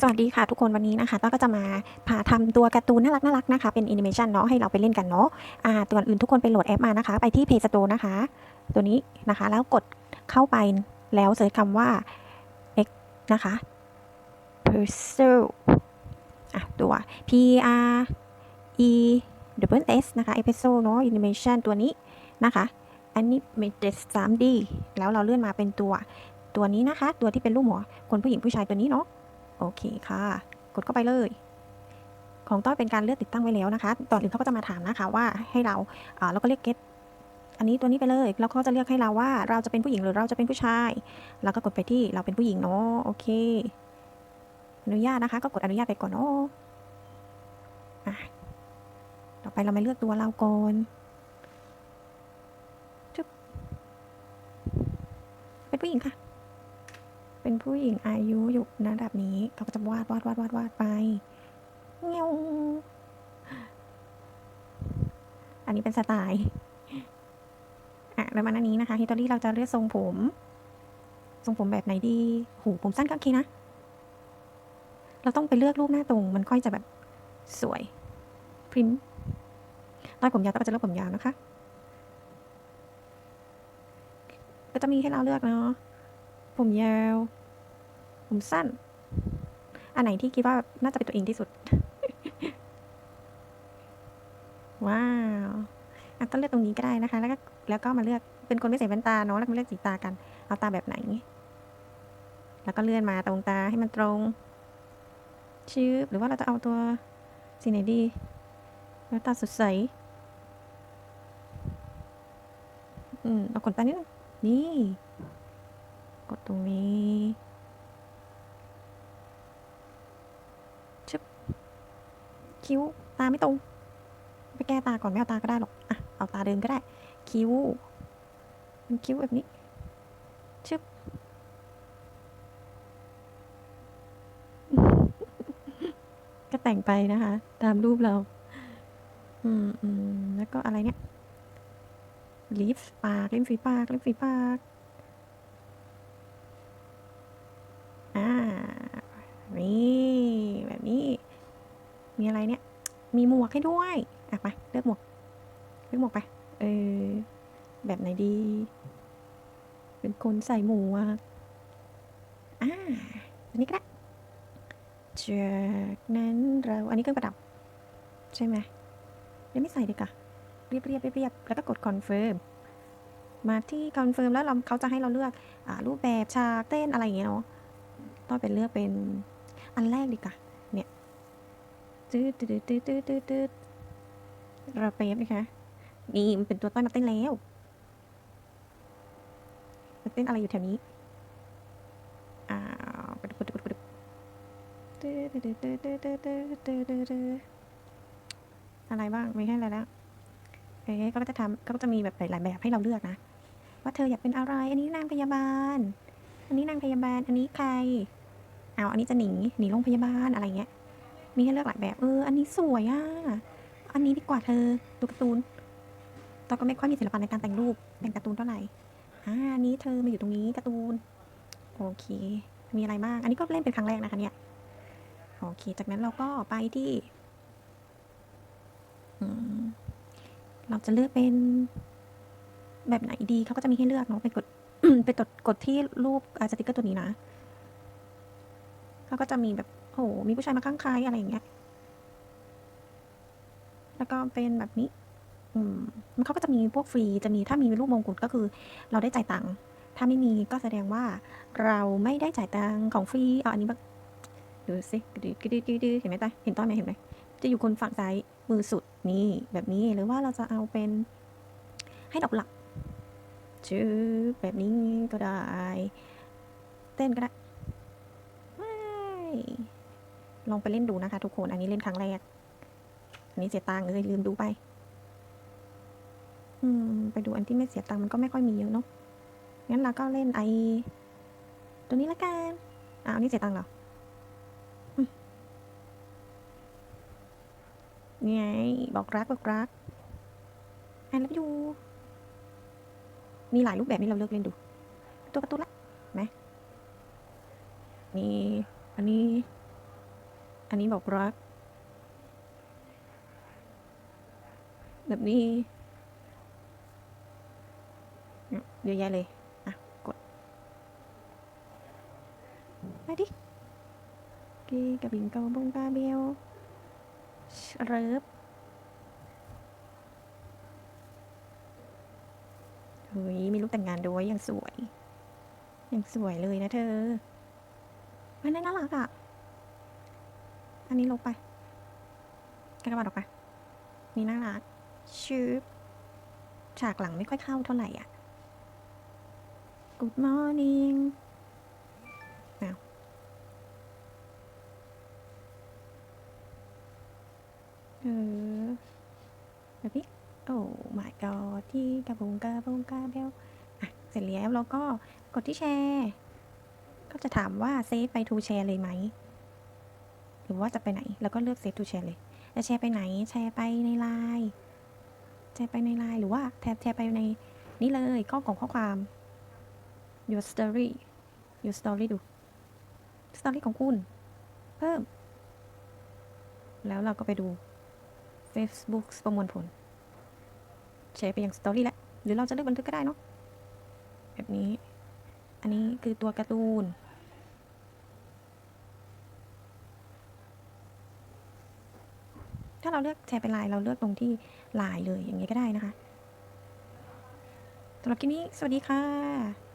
สวัสดีค่ะทุกคนวันนี้นะคะต้าก็จะมาพาทำตัวการ์ตูนน่ารักน่ารักนะคะเป็นแอนิเมชันเนาะให้เราไปเล่นกันเนาะอ่าตัวอื่นทุกคนไปโหลดแอปมานะคะ ไปที่ Play Store นะคะ ตัวนี้นะคะแล้วกดเข้าไปแล้วเสิร์ชคำว่า x นะคะ pursue อะตัว p r e w s นะคะ episode เนาะ animation ตัวนี้นะคะ animated 3D แล้วเราเลื่อนมาเป็นตัวตัวนี้นะคะ ตัวที่เป็นรูปหัวคนผู้หญิงผู้ชายตัวนี้เนาะ โอเคค่ะ กดเข้าไปเลย ของต้อยเป็นการเลือกติดตั้งไว้แล้วนะคะตอนอื่นเขาก็จะมาถามนะคะว่าให้เราเราก็เรียกเกตอันนี้ตัวนี้ไปเลยแล้วเขาจะเลือกให้เราว่าเราจะเป็นผู้หญิงหรือเราจะเป็นผู้ชายแล้วก็กดไปที่เราเป็นผู้หญิงเนาะโอเค อนุญาตนะคะ ก็กดอนุญาตไปก่อนเนาะต่อไปเรามาเลือกตัวเราก่อนเป็นผู้หญิงค่ะ ผู้หญิงอายุอยู่ระดับนี้เราก็จะวาดวาดวาดวาดวาดไปเงี้ยวอันนี้เป็นสไตล์อะแล้วมาหน้านี้นะคะฮิตอรี่เราจะเลือกทรงผม ทรงผมแบบไหนดีหูผมสั้นก็โอเคนะ เราต้องไปเลือกรูปหน้าตรง มันค่อยจะแบบสวยพริ้นตอนผมยาวก็จะเลือกผมยาวนะคะ ก็จะมีให้เราเลือกเนาะผมยาว ผมสั้น อันไหนที่คิดว่าน่าจะเป็นตัวเองที่สุด ว้าวอะต้องเลือกตรงนี้ก็ได้นะคะ แล้วก็แล้วก็มาเลือกเป็นคนไม่ใส่แว่นตาเนาะแล้วก็มาเลือกสีตากัน เอาตาแบบไหน แล้วก็เลื่อนมาตรงตาให้มันตรงชื่อหรือว่าเราจะเอาตัวสีไหนดีแล้วตาสดใสอืมเอาขนตานิดนึงนี่ กดตรงนี้ชึบ คิ้ว ตาไม่ตรง ไปแก้ตาก่อนไม่เอาตาก็ได้หรอก อะ เอาตาเดิมก็ได้ คิ้วเป็นคิ้วแบบนี้ ชึบ ก็แต่งไปนะคะ ตามรูปเรา อืมอืมแล้วก็อะไรเนี่ยลิปปากลิปฝีปากลิปฝีปาก อ่า นี่แบบ มีอะไรเนี่ย มีหมวกให้ด้วยอะไปเลือกหมวกเลือกหมวกไป เออ แบบไหนดี เป็นคนใส่หมวกอ่าอันนี้ก็ได้จากนั้นเราอันนี้เครื่องประดับ ใช่ไหมยังไม่ใส่ดีกว่าเรียบเรียบเรียบแล้วก็กดคอนเฟิร์มมาที่คอนเฟิร์มแล้วเราเขาจะให้เราเลือกอ่ารูปแบบฉากเต้นอะไรอย่างเงี้ยเนาะต้องเป็นเลือกเป็นอันแรกดีกว่า ตืดตืดตืดตืดตืดตืดเราเป๊บนะคะ นี่มันเป็นตัวต้อยมาเต้นแล้วมันเต้นอะไรอยู่แถวนี้อ้าวไปดูไปดูไปดูอะไรบ้างไม่ให้อะไรแล้วเอ๊ก็จะทำก็จะมีแบบหลายแบบให้เราเลือกนะ ว่าเธออยากเป็นอะไร อันนี้นางพยาบาล อันนี้นางพยาบาล อันนี้ใครเอาอันนี้จะหนี หนีโรงพยาบาลอะไรเงี้ย มีให้เลือกหลายแบบ เออ อันนี้สวยอะ อันนี้ดีกว่าเธอ ดูการ์ตูนตอนก็ไม่ค่อยมีศิลปะในการแต่งรูปแต่งการ์ตูนเท่าไหร่ อ่าอันนี้เธอมาอยู่ตรงนี้การ์ตูน โอเค มีอะไรบ้าง อันนี้ก็เล่นเป็นครั้งแรกนะคะเนี่ย โอเค จากนั้นเราก็ไปที่ เราจะเลือกเป็นแบบไหนดี เขาก็จะมีให้เลือกเนาะ ไปกด ไปกดกดที่รูปอ่าสติกเกอร์ตัวนี้นะเขาก็จะมีแบบ โห มีผู้ชายมาข้างใครอะไรอย่างเงี้ย แล้วก็เป็นแบบนี้ อืม มันเขาก็จะมีพวกฟรี จะมีถ้ามีรูปมงกุฎก็คือ เราได้จ่ายตังค์ ถ้าไม่มีก็แสดงว่าเราไม่ได้จ่ายตังค์ของฟรีเอาอันนี้มาดูสิกระดิกกระดิกกระดิกเห็นไหมตาเห็นต้นไหมเห็นไหม จะอยู่คนฝั่งซ้ายมือสุดนี่แบบนี้ หรือว่าเราจะเอาเป็นให้ดอกหลักชื่อแบบนี้ก็ได้ เต้นก็ได้ ลองไปเล่นดูนะคะทุกคน อันนี้เล่นครั้งแรก อันนี้เสียตังค์เลยลืมดูไป อืม ไปดูอันที่ไม่เสียตังค์มันก็ไม่ค่อยมีเยอะเนาะ งั้นเราก็เล่นไอตัวนี้ละกันอ้าวอันนี้เสียตังค์เหรอนี่ไง บอกรักบอกรักไอแล้วอยู่ มีหลายรูปแบบให้เราเลือกเล่นดู ตัวการ์ตูนละไหมนี่อันนี้ อันนี้บอกรัก แบบนี้เยอะแยะเลย อะ กดมาดิกีกับบิงเกาบงกาเบลเริฟเฮ้ย มีลูกแต่งงานด้วยยังสวย ยังสวยเลยนะเธออันนี้น่ารักอะ อันนี้ลบไปกระบาดออกไปนี่น่ารักชืบฉากหลังไม่ค่อยเข้าเท่าไหร่อะ Good morning อ้าวเออแบบนี้โอ้ my god ที่กระบุงกระบุงกระเบลอะ เสร็จแล้วเราก็กดที่แชร์ ก็จะถามว่าเซฟไปทูแชร์เลยไหม หรือว่าจะไปไหน แล้วก็เลือกเซฟทูแชร์เลย จะแชร์ไปไหน แชร์ไปในไลน์แชร์ไปในไลน์หรือว่าแทบแชร์ไปในนี่เลยข้อของข้อความ your story your story ดู story ของคุณ เพิ่ม แล้วเราก็ไปดู Facebook ประมวลผลแชร์ไปยัง story แล้วหรือเราจะเลือกบันทึกก็ได้เนาะแบบนี้ อันนี้คือตัวการ์ตูน ถ้าเราเลือกแชร์เป็นไลน์เราเลือกตรงที่ไลน์เลยอย่างนี้ก็ได้นะคะสำหรับคลิปนี้ สวัสดีค่ะ